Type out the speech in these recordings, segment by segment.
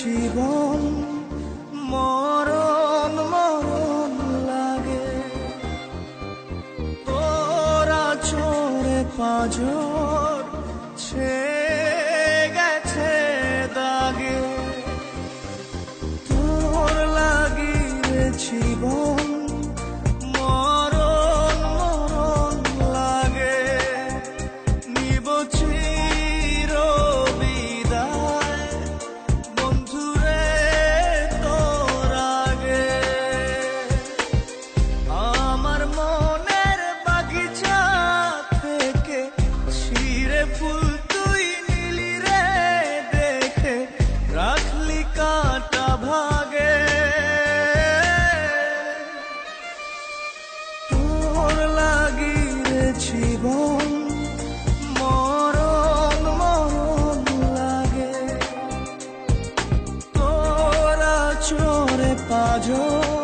জীবন মরণ মরণ লাগে। তোরা চোরে পাঁজর ছে গেছে দাগে। 那就。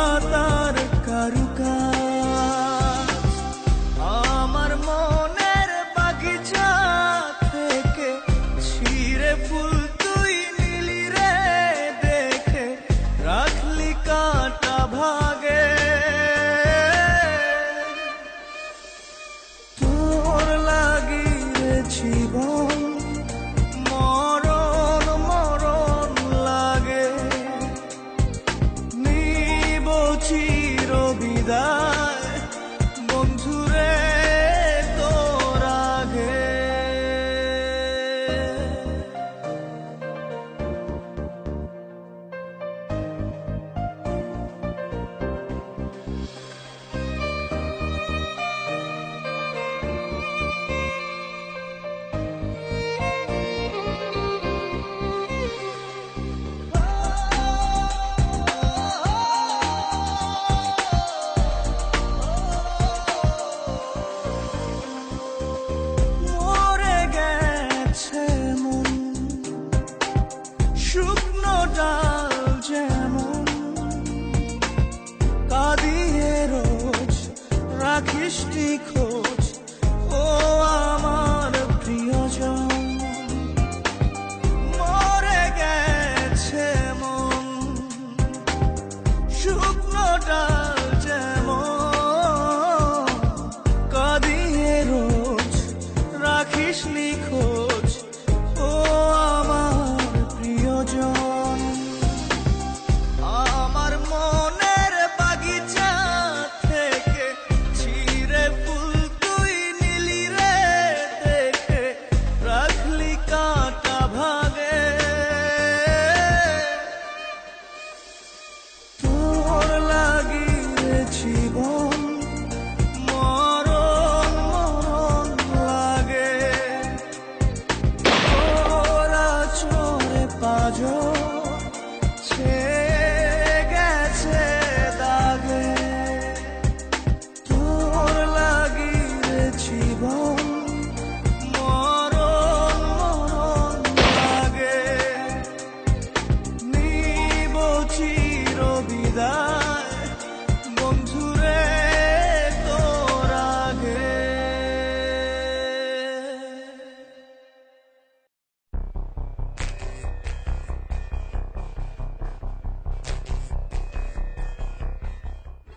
I'm not mata guilty. মিষ্টি খোঁজ। ও আমার প্রিয়জন মরে গেছে মন। শুকনোটা